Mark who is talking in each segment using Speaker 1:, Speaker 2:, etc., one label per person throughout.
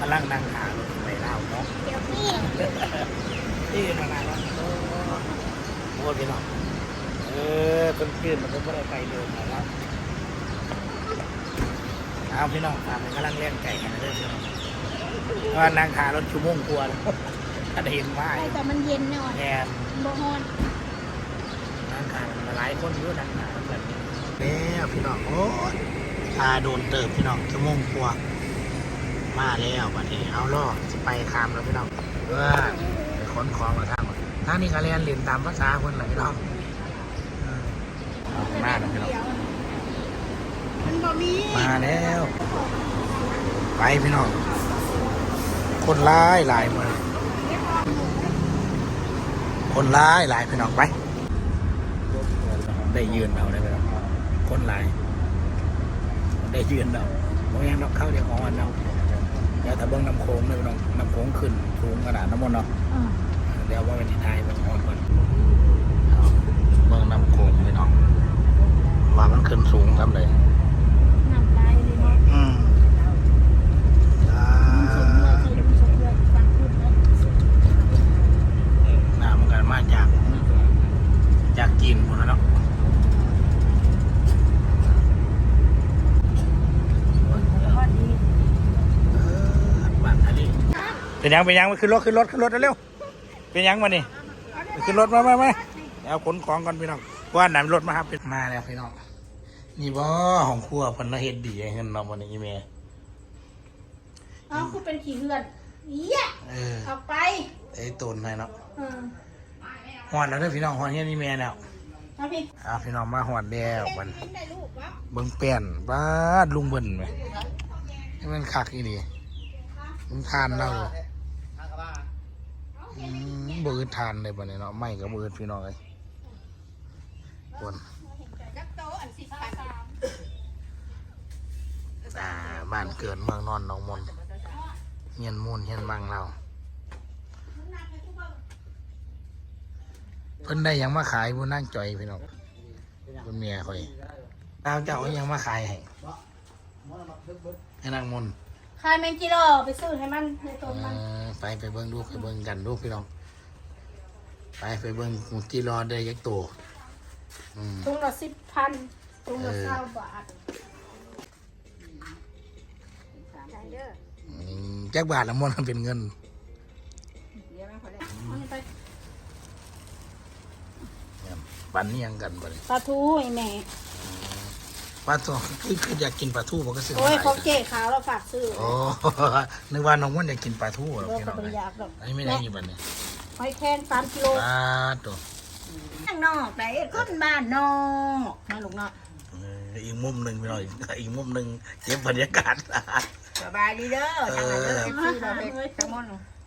Speaker 1: กำลังนั่งหารถไปเล่าวเนาะ
Speaker 2: เดี๋ยวพี่
Speaker 1: ที่มานานแล้วโอ้พี่น้องเออเป็นเพื่อนมันก็ไม่ได้ไปเดินนะครับเอาพี่น้องตามไปกำลังเล่นไก่กันเรื่อยๆว่านั่งขารถชั่วโมงกว่าแล้วถ้าได้เห็นว่า
Speaker 2: ไปแต่มันเย็นหน่อย
Speaker 1: แอน
Speaker 2: บ่ฮ้อน
Speaker 1: นั่งขาหลายคนอยู่นั่งขาแบบนี้แล้วพี่น้องโอ้ยพาโดนเติบพี่น้องชั่วโมงกว่า มาแล้ววันนี้เอาล่อจะไปคามแล้วพี่น้องเออไปขนของมาทางหมดทางนี้ก็เรียนเรียนตามภาษาคนแหละพี่น้องเออเอามาแล้วพี่น้อง
Speaker 2: มา
Speaker 1: แล้ว ไปพี่น้องคนร้ายหลายมาคนร้ายหลายพี่น้องไปได้ยืนเอาได้ไหมครับคนหลายได้ยืนเอาบางอย่างเราเข้าเดียวของวันเรา เดี๋ยวถ้าเบิ้งน้ำโค้งเลยพี่น้องน้ำโค้งขึ้นสูงขนาดน้ำมันเนาะ
Speaker 2: อ่า
Speaker 1: เดี๋ยวว่าเป็นที่ไทยมันอ่อนมันเอาเบิ้งน้ำโค้งพี่น้องว่ามันขึ้นสูงทำเลย
Speaker 2: น้ำลายเลยเนาะ
Speaker 1: อืมอ่า
Speaker 2: สมเมื่อคือสมเมื่อฟังพูดแล้ว
Speaker 1: น้ำมันกันมาจาก จากจีนหมดแล้วเนาะ
Speaker 2: พอดี
Speaker 1: เออบ้านทะเล เป็นยังเป็นยังมาขึ้นรถขึ้นรถขึ้นรถเร็วๆเป็นยังมานี่ไปขึ้นรถมามามาเอาขนของก่อนพี่น้องเพราะว่าหนำรถมาครับมาแล้วพี่น้องนี่บ่ของครัวเพิ่นละเฮ็ดดีให้เงินเนาะวันนี้อีเม
Speaker 2: เอาคุณเป็นขี้เหือนเหี้ย
Speaker 1: เออ
Speaker 2: ออกไป
Speaker 1: ไอ้ตูนให้เนาะ
Speaker 2: เออ
Speaker 1: หอดแล้วเด้อพี่น้องหอดเฮียนอีเมแล้ว
Speaker 2: เอาพี่
Speaker 1: อ่าพี่น้องมาหอดแล้วมัน
Speaker 2: กินได้ลูกวะ
Speaker 1: เบิ่งแป้นบ้าดลุงเบิ่นไหมนี่มันคักอีนี่มันทานเราอืม บ่อืดทานเลยบัดนี้เนาะไม่ก็บ่อืดพี่น้องเอ้ยคน
Speaker 2: จักโตอันสิบพัน
Speaker 1: อ่าบ้านเกิดเมืองนอนหนองมนเฮียนมูลเฮียนบางเราเพิ่นได้หยังมาขายบ่นั่งจ่อยพี่น้องเพิ่นเมียข่อยดาวเจ้าเอาหยังมาขายให้ให้นางมน
Speaker 2: ขายแมงกิโลไปซื้อให้มันในต้นมัน
Speaker 1: เออ ไปไปเบิ้งดูไปเบิ้งกันดูพี่น้อง ไปไปเบิ้งหมูจีรอได้ยักตัวอืม
Speaker 2: ถุงละสิบพันถุงละ
Speaker 1: เออ
Speaker 2: เก้าบาทใจเด้อ
Speaker 1: อืมแจ็คบาทละมันมันเป็นเงิน
Speaker 2: เอาไป
Speaker 1: ปันนี่ยังกันบ่เลย
Speaker 2: ปลาทูไอ้แม่
Speaker 1: ปลาทูคือคืออยากกินปลาทูผมก็ซื้อ
Speaker 2: โอ้ย
Speaker 1: มา
Speaker 2: เขาเก๋ขาวเราฝากซื้อ
Speaker 1: โอ้นึกว่าน้องมันอยากกินปลาทูหรอก
Speaker 2: เรา
Speaker 1: พี่
Speaker 2: ก็
Speaker 1: น้อง
Speaker 2: บริ
Speaker 1: เอ้ย
Speaker 2: ยากหรอก
Speaker 1: อันนี้ไม่ได้อยู่บันนี้
Speaker 2: หอยแครงสามกิโล
Speaker 1: ปลาตัว
Speaker 3: ข้างนอกไหนคนบ้านนอกนะลูกเนาะ
Speaker 1: เอออีกมุมหนึ่งพี่น้องอีกอีกมุมหนึ่งเก็บบรรยากาศ
Speaker 3: สบายดีเด้อทางนั้นเด้อ
Speaker 1: เออ
Speaker 3: เอฟซีเราเป็นทั้งหมด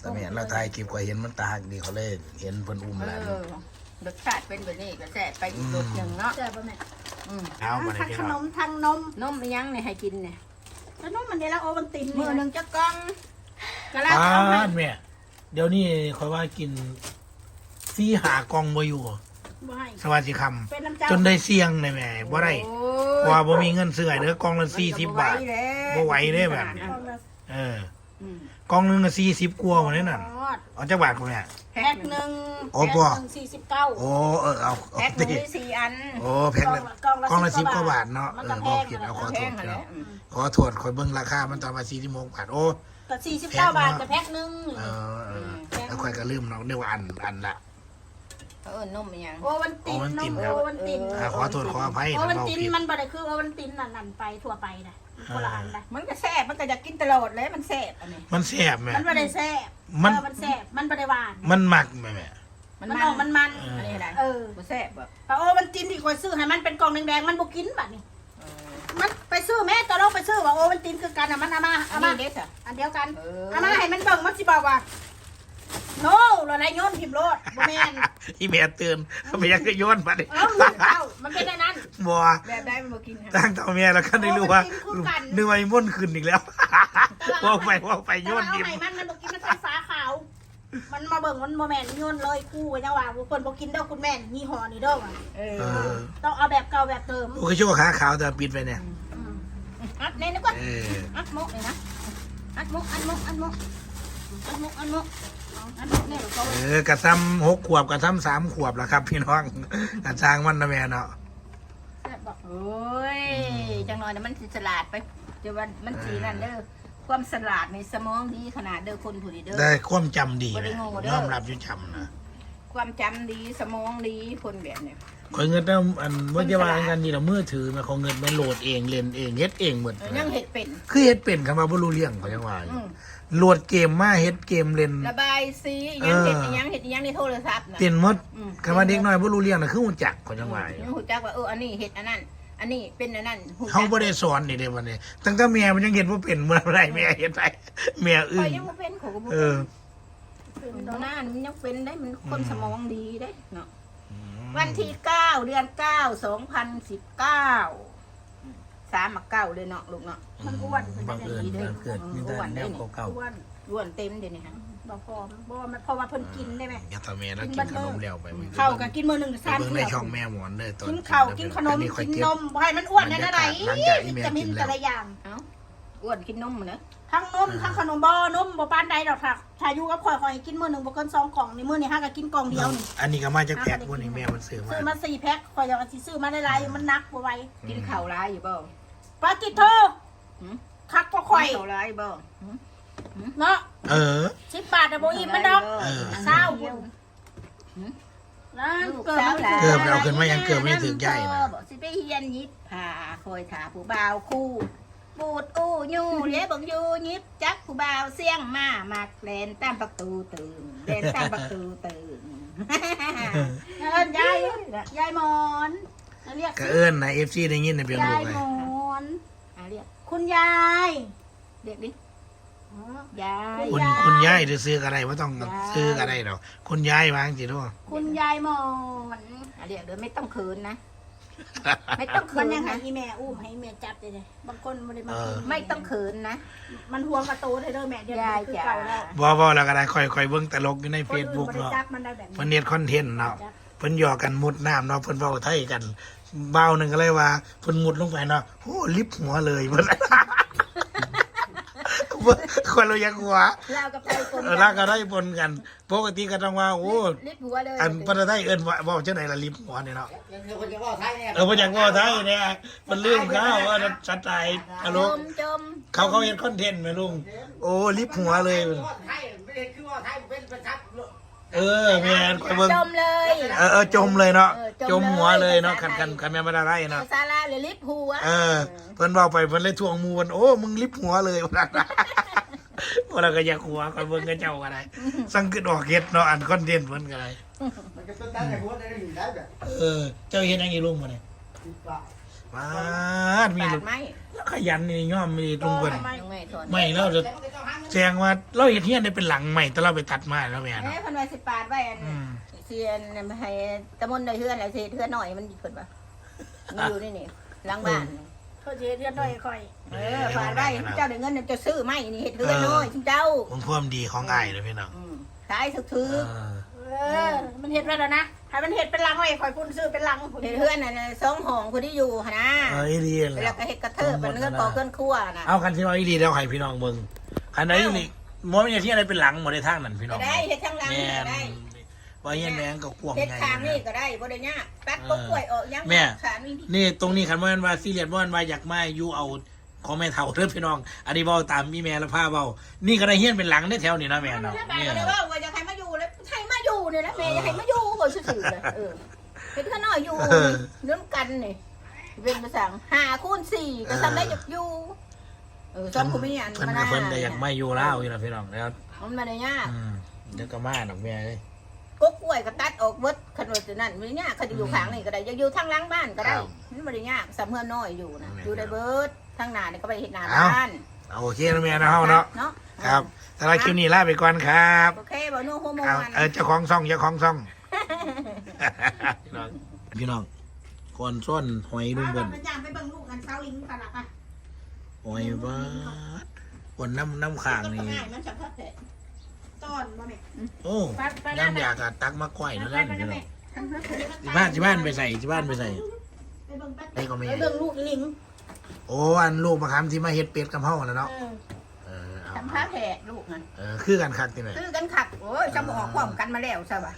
Speaker 1: แต่ไม่เห็นเราถ่ายคลิปก็เห็นมันตาหักดีเขาเลยเห็นเพิ่นอุ้ม
Speaker 3: เอ
Speaker 1: หลาน
Speaker 3: อ รสชาติเป็นแบบนี้ก็แซ่บไปอีกรสหนึ่งเนาะ
Speaker 2: ใช่ป่ะแม่
Speaker 3: อืม
Speaker 1: เอามาเลย
Speaker 2: ทั้ง
Speaker 1: พี่
Speaker 2: ข
Speaker 1: น้
Speaker 2: น
Speaker 1: อง
Speaker 2: มทั้งนม
Speaker 3: นมอิหยังเนี่ยให้กินเนี่ย
Speaker 2: แล้วนมมันเดี๋ยวเราโอวันติน
Speaker 3: มือหนึ่งจะกล่อง
Speaker 2: กระลา
Speaker 1: อ่า
Speaker 2: เอาให้
Speaker 1: แม่เดี๋ยวนี้คอยว่ากินซี่หากองบ่อยู่
Speaker 2: บ่ให้
Speaker 1: สวัสดีค
Speaker 2: เป็นน้ำเจ้าำ
Speaker 1: จนได้เสี่ยงเลยแม่บ่ได้
Speaker 3: โอ้
Speaker 1: เพราะว่าบ่มีเงินซื้อให้เด้อกล่องละ40บาท บ่ไหวเด้แบบนี้
Speaker 2: เอาละ
Speaker 1: เออ
Speaker 3: อืม
Speaker 1: กล่องหนึงก็40กว่าหมดเลยนั่น
Speaker 2: ทอด
Speaker 1: เอาจักบาทพุ่นแม่
Speaker 3: แพ็
Speaker 2: แพ็
Speaker 3: ค
Speaker 2: ค
Speaker 3: ห
Speaker 2: ห
Speaker 3: นึ่ง
Speaker 2: นึ่ง
Speaker 1: โอ้
Speaker 2: แพ็ค
Speaker 1: บ่
Speaker 2: หนึ่งสี่สิบเก้า
Speaker 1: โอ้เออเอาเอา
Speaker 3: แพ็คหนึ่
Speaker 1: ติ
Speaker 3: งมีสี่อัน
Speaker 1: โอ้แพ็คละกล่องละ10กว่าบาทเนาะ
Speaker 2: มัน
Speaker 1: เอ
Speaker 2: ก็
Speaker 1: อ
Speaker 2: แพ
Speaker 1: บ่
Speaker 2: ง
Speaker 1: ผิดเอาขอ
Speaker 3: แพ
Speaker 1: โทษ
Speaker 3: ง
Speaker 1: พี่
Speaker 3: แล้
Speaker 1: น้อ
Speaker 3: ว
Speaker 1: งขอโทษคอยเบิ่งราคามันตอนมา46บาทโอ้
Speaker 2: แต่สี่สิบเก้าบาทแต่แพ็คหนึ่ง
Speaker 1: เออเออแล้วค่อยก็ลืมเนาะเรียกว่าอันอันละ
Speaker 3: เขาเอิ้นนมอิหยัง
Speaker 2: โอวันติน
Speaker 1: โอวัน
Speaker 2: น
Speaker 1: ติน
Speaker 2: ม
Speaker 1: ครับ
Speaker 2: โอวันติน
Speaker 1: อ่าขอโทษขออภัย
Speaker 2: โอ
Speaker 1: ถ้า
Speaker 2: วัน
Speaker 1: เรา
Speaker 2: ติน
Speaker 1: ผิด
Speaker 2: มันบ่ได้คือโอวันตินนั่นนั่นไปทั่วไปนะคนละอันนะ
Speaker 3: มันก็แซ่บมันก็อยากกินตลอดเลยมันแซ่บอันนี้
Speaker 1: มันแซ่บแม่
Speaker 2: มันบ่ได้แซ่บ
Speaker 1: มัน
Speaker 2: เออมันแซ่บมันบ่ได้หวาน
Speaker 1: มันหมักแม่แม่
Speaker 2: มันออกมันมัน
Speaker 3: อันนี้อะไร
Speaker 2: เออ
Speaker 3: บ่แซ่บบ่
Speaker 2: แต่โอวันตินที่คอยซื้อให้มันเป็นกล่องแดงๆมันบ่กินบัดนี้
Speaker 3: เออ
Speaker 2: มันไปซื้อแม่ตอนเราไปซื้อว่าโอวันตินคือกันอะมันเอามา
Speaker 3: อั
Speaker 2: เอา
Speaker 3: น
Speaker 2: มา
Speaker 3: นี้เด็ดอะ
Speaker 2: อันเดียวกัน
Speaker 3: เออ
Speaker 2: เอามาให้มันเบิ่งมันสิบอกว่า โน่เราไรโยนพิมพ์โลดบ่แม่น
Speaker 1: อีเมียเตือนไม่อยากจะโยนมาดิ
Speaker 2: เอ้ามันเอ้ามันเป็นอย่างนั้น
Speaker 1: บัว
Speaker 3: แบบได้มันบ่กินค่ะ
Speaker 1: ตั้งเท่าเมียแล้วก็ได้รู้ว่า
Speaker 2: โอ้มันกินคู่กัน
Speaker 1: นึกว่าไอ้ม่นขึ้นอีกแล้วว่าไปว่าไปโยน
Speaker 2: แต่
Speaker 1: ดิ
Speaker 2: ว่าเอาให้มันมันบ่กินมันเป็นฟ้าขาว มันมาเบิ่งมันบ่แม่นโยนเลยกู้ไว้จังว่าผู้คนบ่กินเด้อคุณแม่นยี่ห้อนี้เด้อว่ะ
Speaker 3: เอ
Speaker 1: เอ
Speaker 3: อ
Speaker 1: อ
Speaker 2: ต้องเอาแบบเก่าแบบเติม
Speaker 1: โอ้ยชั่วขาขาวแต่ปิดไปเนี่ย
Speaker 2: อืม
Speaker 3: อัดแน่นึกว่า
Speaker 1: เออ
Speaker 3: อัดโมกเลยนะอัดมุกอัดมุกอัดมุก อัดมุกอัดมุกอัดมุกเนี่ยเราก็
Speaker 1: เออกระซ้ำหกขวบกระซ้ำสามขวบแล้วครับ พี่น้องกระจางมันนะแม่เนาะ
Speaker 2: แซ่บบอก
Speaker 3: โอ้ยจังหน่อยนะมันสิสลาดไปเดี๋ยววันมันสีนั่นเด้อความสลาดในสมองดีขนาดเด้อคนผู้ดีเด้อ
Speaker 1: ได้ความจำดี
Speaker 3: บ่ได้
Speaker 1: นะ
Speaker 3: โง่เด้อ
Speaker 1: ยอมรับอยุ่จำนะ
Speaker 3: ความจำดีสมองดีคนแบบเนี้ย
Speaker 1: คอยเงินต้องอันว่าจะวางกันนี่เรามือถือมาของเงินมันโหลดเองเล่นเองเฮ็ดเองหมด
Speaker 3: เออยังเห็ดเป็น
Speaker 1: คือเฮ็ดเป็นคำว่าบ่รู้เรื่องเขาจังว่าอยู่
Speaker 3: อืม
Speaker 1: โหลดเกมมาเฮ็ดเกมเล่น
Speaker 3: ระบายสียังเห็ด
Speaker 1: เออ
Speaker 3: ยังเห็ดยังในโทรศัพท์นะ
Speaker 1: เป็นหมด
Speaker 3: อืม
Speaker 1: คำว่าเด็กน้อยบ่รู้เรื่องน่ะคือฮู้จักเขาจังว่าอยู่
Speaker 3: ยังหูจักว่าเอออันนี้เห็ดอันนั้น อันนี้เป็นอันนั้นหูจัก
Speaker 1: เขาบ่ได้สอนนี่เด้วันนี้ตั้งแต่แม่มันยังเฮ็ดบ่เป็นเมื่อไรแม่เฮ็ดไปแม่อึ้
Speaker 3: ข้องยยังบ่เป็นเขาก็บ่
Speaker 1: เอ
Speaker 3: เป็น
Speaker 1: อ
Speaker 3: ตอนหน้ามันยังเป็นได้มันคน
Speaker 1: อืม
Speaker 3: สมองดีได้เนาะวันที่เก้าเดือนเก้าสองพันสิบเก้า สามมาเก้าเลยเนาะลูกเนาะ
Speaker 2: มันอ้วน
Speaker 1: บังเอิญบังเกิดมีแต่แนวเก่า
Speaker 2: อ้วน
Speaker 3: ร่วนเต็มเดี๋ยวนี้ฮะ
Speaker 2: บอกพอเพราะว่ามันเพราะว่าเพิ่นกินได้ไหม
Speaker 1: ๆอย่าทำแม่แล้วกินขนมแล้วไปมึง
Speaker 2: ข้าวก็กินมื้อหนึง
Speaker 1: ไป
Speaker 2: สาม
Speaker 1: เบิ่ง
Speaker 2: เทื่
Speaker 1: ใน
Speaker 2: อ
Speaker 1: ช่องแม่หมอนเด้อตอน
Speaker 2: กินข้าวกินขนม
Speaker 1: อัค่อย
Speaker 2: กิน
Speaker 1: เก็บ
Speaker 2: นมบ่ให้มันอ้วนนั่นอะไร
Speaker 1: หลังจากที่แม่
Speaker 2: จะมี
Speaker 1: กินแล้ว
Speaker 2: แต่ละอย่าง
Speaker 3: เอ้า อ้วนกินนมเหมือนเนอะ
Speaker 2: ทั้งนมทั้งขนมบ่นมบ่ปานใดดอกค่ะถ้าอยู่กับข่อยข่อยกินมื้อหนึงบ่เกินสองกล่องนี่มื้อนี้ห้าก็กินกล่องเดียวนี่
Speaker 1: อันนี้ก็มาจากแพ็คพวกนี้แม่มันซื้อมา
Speaker 2: ซื้อมาสี่แพ็คข่อยอยากสิซื้อมาหลายๆมันหนักบ่ไหว
Speaker 3: กินข้าวร้ายอยู่เปล่า
Speaker 2: ปากิโท
Speaker 3: หืม
Speaker 2: คักก็ข่อย
Speaker 3: กินข้าวร้ายอยู่เปล่าหืม
Speaker 2: เนาะ
Speaker 1: เออ
Speaker 2: 10บาทอะบ่อิ่มมันดอก
Speaker 1: เออ
Speaker 2: เศร้า
Speaker 3: เดียว
Speaker 2: นะ
Speaker 3: ลูก
Speaker 2: เกิด
Speaker 3: สาว
Speaker 2: มัน
Speaker 3: หลาน
Speaker 1: เกือบเอาขึ้นมายังเกือบไม่ถึงใหญ่นะ
Speaker 3: บอกสิไปเฮียนยิบผ่าคอยถาผู้บ่าวคู่ ปูดอู้ยูเลี้ยบอกยูยิบจักผู้บ่าวเสี่ยงมามักแลนตามประตูตื่นแลนตามประตูตื่น
Speaker 2: เอิ้นยายยายหมอนเรียก
Speaker 1: ก็เอิ้นนะ FC ได้ยินในเพียง
Speaker 2: ยา
Speaker 1: ลู
Speaker 2: ย
Speaker 1: กเลย
Speaker 2: หมอน
Speaker 3: อะเรียก
Speaker 2: คุณยาย
Speaker 3: เรียกดิ
Speaker 2: อ๋อ
Speaker 3: ยาย
Speaker 1: คุณ
Speaker 2: ยาย
Speaker 1: คุณยายหรือซื้ออะไรว่าต้องซื้ออะไรหรอกคุณยายวางสิลูก
Speaker 2: คุณยายหมอน
Speaker 3: อะเรียกเดี๋ยวไม่ต้องคืนนะ ไม่ต้องคื
Speaker 2: มัน
Speaker 3: น
Speaker 2: ยังให้
Speaker 3: นะ
Speaker 2: อีแม่อุ้มให้แม่จับเลยเลยบางคนไม่ได้มา
Speaker 1: เออ
Speaker 2: กิน
Speaker 3: ไม่ต้องคืนนะ
Speaker 2: มันห่วงกระตูเลยเด้อแม่เดี๋ยวยา
Speaker 3: ย
Speaker 2: คือ
Speaker 3: จ๋า
Speaker 2: เก่าแล้ว
Speaker 1: บ่บ่แล้วก็ได้ค่อยๆเบิ่งตลกอยู่ใน
Speaker 2: คนอื่น
Speaker 1: Facebook
Speaker 2: บ่ได้
Speaker 1: เนาะ
Speaker 2: จับมันได้แบบ
Speaker 1: เพิ่น
Speaker 2: นี้
Speaker 1: เฮ็ดคอนเทนต์เนาะ
Speaker 2: จับ
Speaker 1: เพิ่นหยอกกันมุดน้ำเนาะเพิ่นเว้าไทยกันเบ้าหนึงก็เลยว่าเพิ่นมุดลงไปเนาะโอ้ลิฟต์หัวเลยเพิ่นเพิ่น คนเราอยากหัว
Speaker 3: เรากับไปคน
Speaker 1: เออแล้วก็ได้ปนกันปกติก็ต้องว่าโอ้
Speaker 3: ลิดหัวเลย
Speaker 1: อันปนไทยเอิ้นว่าเว้าจังได๋ล่ะลิฟต์หัวนี่เนาะ
Speaker 4: คนจะว่าไทยเนี่ย
Speaker 1: เออบ่อยากเว้าไทยเนี่ยมันลืมเขาว่าสไตล์ตล
Speaker 3: จ
Speaker 1: ก
Speaker 3: มจม
Speaker 1: เขาเขาเฮ็ดคอนเทนต์แม่ลุงโอ้ลิฟต์หัวเลย
Speaker 4: ว่าไทยไม่ได้คือว่าไทยเป็นประทับ
Speaker 1: เออแม่นข่อยเบิ่ง
Speaker 3: จมเลย
Speaker 1: เออเออจมเลยเนาะ
Speaker 3: เออ
Speaker 1: จ
Speaker 3: จ
Speaker 1: ม
Speaker 3: มเลย
Speaker 1: หัวเลยเนาะ
Speaker 3: ภา
Speaker 1: คั
Speaker 3: ษานไทย
Speaker 1: คันคันแม่นบ่ได้ไรเนาะ
Speaker 3: ซาลาหรือลิดหัว
Speaker 1: เออเพิ่นเว้าไปเพิ่นเลยทวงหมู่เพิ่นโอ้มึงลิฟต์หัวเลยว่าซั่นพวกเราก็อยากหัวข่อยเบิ่งกับเจ้าก็ได้สังกึดออกเฮ็ดเนาะอันคอนเทนต์เพิ่นก็ได้
Speaker 4: มันก็ต้นแต่หัวได้อยู่ได้แบบ
Speaker 1: เออเจ้าเฮ็ดหยังอีลุงบ่เนี่ย
Speaker 4: สิบบาท
Speaker 1: มาดมี
Speaker 3: บา
Speaker 1: ลู
Speaker 3: ด
Speaker 1: ก
Speaker 3: ไหม
Speaker 1: ขยันนี่ย่อมมีลุงเพิ่น
Speaker 3: ยังไงสอน
Speaker 1: ไม่เราจะ แจ้งว่าเราเฮ็ดเฮียนได้เป็นหลังใหม่แต่เราไปตัดไม้แล้วแม่
Speaker 3: เอ๊ะ
Speaker 1: เนาะ
Speaker 3: เพันไว้สิปาดไว้อัน
Speaker 1: อืม
Speaker 3: เซียนให้ตะมนได้เฮือนแล้วสิเฮือนหน่อยมันเพิ่นว่ามันอยู่นี่นี่หลังบ้าน
Speaker 2: เขาจะเรียนด้วยค่อย
Speaker 3: เออปาดไว้เจ้าได้เงินจะซื้อไหมนี่เฮ็ดเฮือนน้อยชิงเจ้า
Speaker 1: ผมความดีของอ้ายเด้อพี่น้อง
Speaker 3: อืมขายสุกถือ
Speaker 1: เออ
Speaker 2: เออ มันเห็ดไว้แล้วนะให้มันเห็ดเป็นลังไว้ค่อยพุ่นซื้อเป็นลัง
Speaker 3: เฮ็ดเฮือนน่ะสองห้องคนที่อยู่หั่นนะ
Speaker 1: เอออีหลี
Speaker 3: แล้
Speaker 1: แล้ว
Speaker 3: วก็เฮ็ดกระเทิบเป็นเงินก่อเกินครัวน่ะ
Speaker 1: เอาคันที่ว่าอีหลีแล้วให้พี่น้องเบิ่ง คันไหนอีหลีบ่มีที่อะไรเป็นหลังบ่ได้ทางนั้นพี่น้
Speaker 3: ก็
Speaker 1: อง
Speaker 3: ได้เฮ็ดทั้งหลัง
Speaker 1: แม่
Speaker 3: ก็
Speaker 1: น
Speaker 3: ได้
Speaker 1: ว่าเฮียนแมงก็กวาง
Speaker 3: เฮ็ด
Speaker 1: ใหญ่
Speaker 3: ข้างนี่
Speaker 1: นะ
Speaker 3: ก็ได้บ่ได้ยากตัดก็กล้วยออกยัง
Speaker 1: แม่
Speaker 3: ขานี่
Speaker 1: นี่ตรงนี้คันว่ามันว่าซีเรียสว่ามันว่าอยากมาอยู่เอาของแม่เฒ่าเด้อพี่น้อง อันนี้เว้าตามอีแม่และพาเว้านี่ก็ได้เฮียนเป็นหลังได้แถวนี้นะแม่เนาะ
Speaker 3: แล้วไป
Speaker 1: เนี่ย
Speaker 3: ก็เลยว่าว่าจะให้มาอยู่เลยให้มาอยู่นี่แหละแม่จะให้มาอยู่บ่ซื่อๆเลยเออเฮ็ดข้างนอกอยู่เรื่องกันนี่เป็นภาษา5คูณ4ก็ทำได้จักอยู่ เออซ้อมกูมีอัน
Speaker 1: เพิ่นก็เพิ่นก็อยากมาอยู่ลาวอยู่นะพี่น้องแล้ว
Speaker 3: มันมาได้ยาก
Speaker 1: อืมเดี๋ยวก็มาดอกแม่เอ้ย
Speaker 3: กกกล้วยก็ตัดออกเบิดคันว่าจะนั่นไม่ยากคันอยู่ข้างนี่ก็ได้จะอยู่ทางหลังบ้านก็ได้
Speaker 1: ครับ
Speaker 3: มันบ่ได้ยากสำเฮือนน้อยอยู่นะ
Speaker 1: แม่น
Speaker 3: อยู่ได้เบิดทางหน้านี่ก็ไปเฮ็ดหน้า
Speaker 1: เอ้า
Speaker 3: บ้าน
Speaker 1: เอาโอเคนะแม่นะเฮาเนาะ
Speaker 3: เนาะ
Speaker 1: ครับสำหรับคลิปนี้ลาไปก่อนครับ
Speaker 3: โอเคบ่นูโฮโม
Speaker 1: เอา
Speaker 3: น
Speaker 1: เออเจ้าของซ่องเจ้าของซ่อง พี่น้องพี่น้องก่อนซ่อนหอยลุงเบิ่น
Speaker 2: มันย่างไปเบิ่งลูกกันเช้าลิงกันละค่ะ
Speaker 1: หอยบ้าดบนน้ำน้ำข้างนี่
Speaker 3: ง่ายมันสัมผัสแท้
Speaker 2: ต้อนมาแม่
Speaker 1: โอ้
Speaker 2: ไปไป
Speaker 1: น้ำอยากอะตักมาก้อยนั่นแหละ
Speaker 2: ไป
Speaker 1: พี่
Speaker 2: ไป
Speaker 1: น้อง
Speaker 2: แม่
Speaker 1: ที่บ้านที่บ้านไปใส่ที่บ้านไปใส่
Speaker 2: ไปเบิ่งแป๊บ
Speaker 1: ไอ้ก็ไม่
Speaker 2: ไปเบิ่งลูกลิง
Speaker 1: โอ้อันลูกมะขามที่มาเฮ็ดเป็ดกับเฮาน่ะเนาะ
Speaker 2: เออ
Speaker 1: เออเอา
Speaker 3: ทำพาแพทย์ลูกนะ
Speaker 1: เออคือกันคักที่ไหน
Speaker 3: ซื้อกันขักโอ้ยจะบอกพร้อมกันมาแล้วใช่ปะ